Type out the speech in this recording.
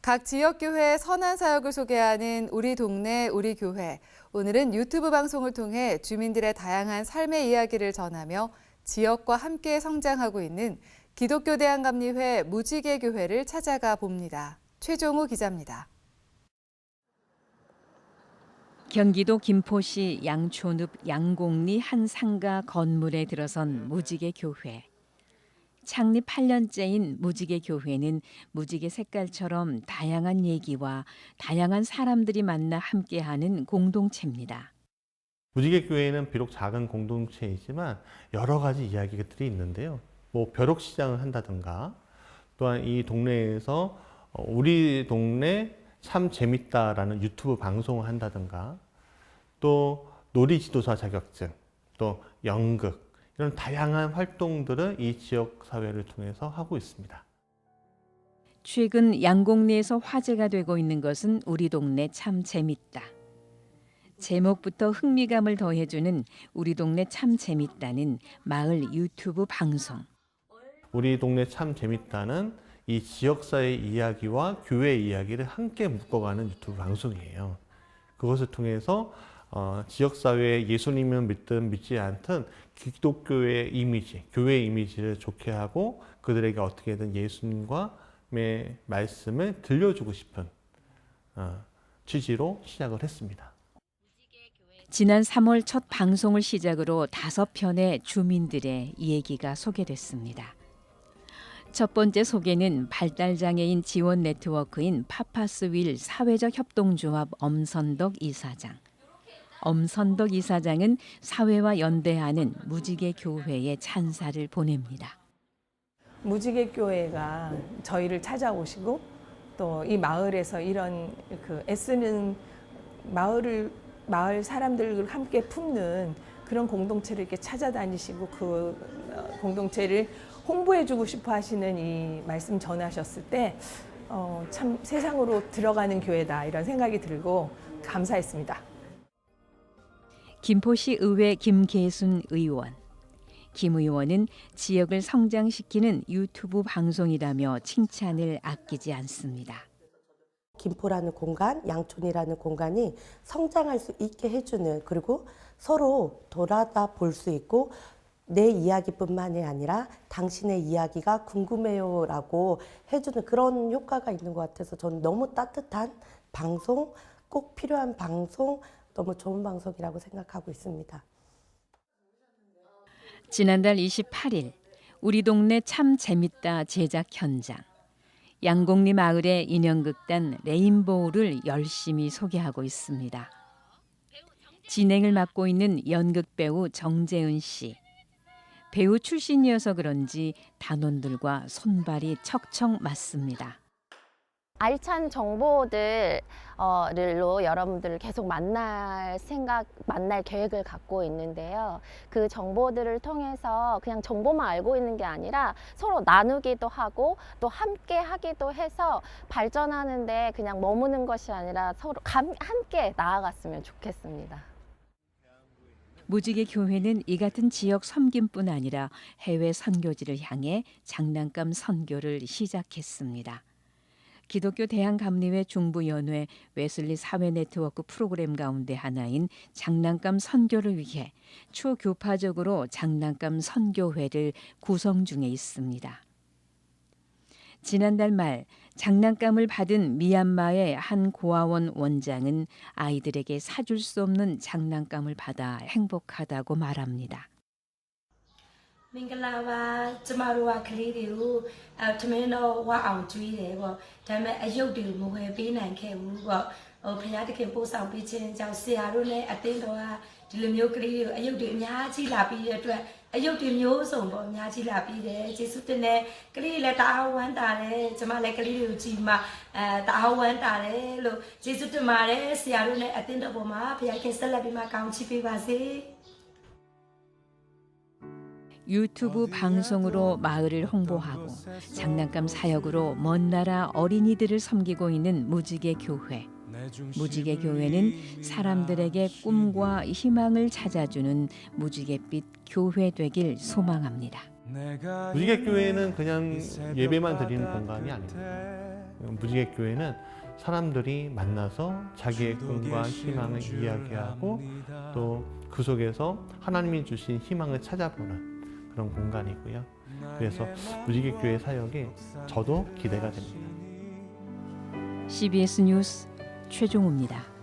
각 지역 교회의 선한 사역을 소개하는 우리 동네 우리 교회. 오늘은 유튜브 방송을 통해 주민들의 다양한 삶의 이야기를 전하며 지역과 함께 성장하고 있는 기독교 대한감리회 무지개 교회를 찾아가 봅니다. 최종우 기자입니다. 경기도 김포시 양촌읍 양곡리 한 상가 건물에 들어선 무지개 교회. 창립 8년째인 무지개 교회는 무지개 색깔처럼 다양한 얘기와 다양한 사람들이 만나 함께하는 공동체입니다. 무지개 교회는 비록 작은 공동체이지만 여러 가지 이야기들이 있는데요. 뭐 벼룩 시장을 한다든가 또한 이 동네에서 어, 우리 동네 참 재밌다라는 유튜브 방송을 한다든가 또 놀이 지도사 자격증 또 연극 이런 다양한 활동들을 이 지역 사회를 통해서 하고 있습니다. 최근 양곡리에서 화제가 되고 있는 것은 우리 동네 참 재밌다. 제목부터 흥미감을 더해주는 우리 동네 참 재밌다는 마을 유튜브 방송. 우리 동네 참 재밌다는 이 지역사회 이야기와 교회 이야기를 함께 묶어가는 유튜브 방송이에요. 그것을 통해서 어, 지역 사회에 예수님을 믿든 믿지 않든 기독교의 이미지, 교회 이미지를 좋게 하고 그들에게 어떻게든 예수님과의 말씀을 들려주고 싶은 어, 취지로 시작을 했습니다. 지난 3월 첫 방송을 시작으로 다섯 편의 주민들의 얘기가 소개됐습니다. 첫 번째 소개는 발달 장애인 지원 네트워크인 파파스윌 사회적 협동조합 엄선덕 이사장. 엄선덕 이사장은 사회와 연대하는 무지개 교회에 찬사를 보냅니다. 무지개 교회가 저희를 찾아오시고 또 이 마을에서 이런 그 애쓰는 마을을 마을 사람들을 함께 품는 그런 공동체를 이렇게 찾아다니시고 그 어, 공동체를 홍보해주고 싶어 하시는 이 말씀 전하셨을 때, 어, 참 세상으로 들어가는 교회다 이런 생각이 들고 감사했습니다. 김포시 의회 김계순 의원. 김 의원은 지역을 성장시키는 유튜브 방송이라며 칭찬을 아끼지 않습니다. 김포라는 공간, 양촌이라는 공간이 성장할 수 있게 해주는 그리고 서로 돌아다 볼 수 있고 내 이야기뿐만이 아니라 당신의 이야기가 궁금해요라고 해주는 그런 효과가 있는 것 같아서 저는 너무 따뜻한 방송, 꼭 필요한 방송, 너무 좋은 방송이라고 생각하고 있습니다. 지난달 28일 우리 동네 참 재밌다 제작 현장. 양곡리 마을의 인형극단 레인보우를 열심히 소개하고 있습니다. 진행을 맡고 있는 연극 배우 정재은 씨. 배우 출신이어서 그런지 단원들과 손발이 척척 맞습니다. 알찬 정보들로 여러분들을 계속 만날 생각, 만날 계획을 갖고 있는데요. 그 정보들을 통해서 그냥 정보만 알고 있는 게 아니라 서로 나누기도 하고 또 함께 하기도 해서 발전하는데 그냥 머무는 것이 아니라 서로 감- 함께 나아갔으면 좋겠습니다. 무지개 교회는 이 같은 지역 섬김뿐 아니라 해외 선교지를 향해 장난감 선교를 시작했습니다. 기독교 대한감리회 중부연회 웨슬리 사회 네트워크 프로그램 가운데 하나인 장난감 선교를 위해 초교파적으로 장난감 선교회를 구성 중에 있습니다. 지난달 말 장난감을 받은 미얀마의 한 고아원 원장은 아이들에게 사줄 수 없는 장난감을 받아 행복하다고 말합니다. မင်္ဂလာပါကျမတို့ကကလေးတွေကိုအဲထမင်းတော့ဝအောင်ကျွေးတယ်ပေါ့ဒါပေမဲ့အယုတ်တွေကိုမဝယ်ပေးနိုင်ခဲ့ဘူးပေါ့ဟိုဖခင်တခင်ပို့ဆောင်ပေးခြင်းကြောင့်ဆရာတို့နဲ့အတင်းတော်ကဒီလိုမျိုးကလေးတွေကိုအယုတ်တွေအများကြီးလာပြီးတဲ့အတွက်အယုတ်တွေမျိုးစုံပေါ့အများကြီးလာပြီးတယ်ကျေးဇူးတင်တယ်ကလေးတွေလည်းတအားဝမ်းတာတယ်ကျမလည်းကလေးတွေကိုကြည်မှအဲတအားဝမ်းတာတယ်လို့ကျေးဇူးတင်ပါတယ်ဆရာတို့နဲ့အတင်းတော်ပေါ်မှာဖခင်ဆက်လက်ပြီးမှကောင်းချီးပေးပါစေ 유튜브 방송으로 마을을 홍보하고 장난감 사역으로 먼 나라 어린이들을 섬기고 있는 무지개 교회. 무지개 교회는 사람들에게 꿈과 희망을 찾아주는 무지갯빛 교회 되길 소망합니다. 무지개 교회는 그냥 예배만 드리는 공간이 아닙니다. 무지개 교회는 사람들이 만나서 자기의 꿈과 희망을 이야기하고 또 그 속에서 하나님이 주신 희망을 찾아보는 그런 공간이고요. 그래서 무지개 교회 사역에 저도 기대가 됩니다. CBS 뉴스 최종우입니다.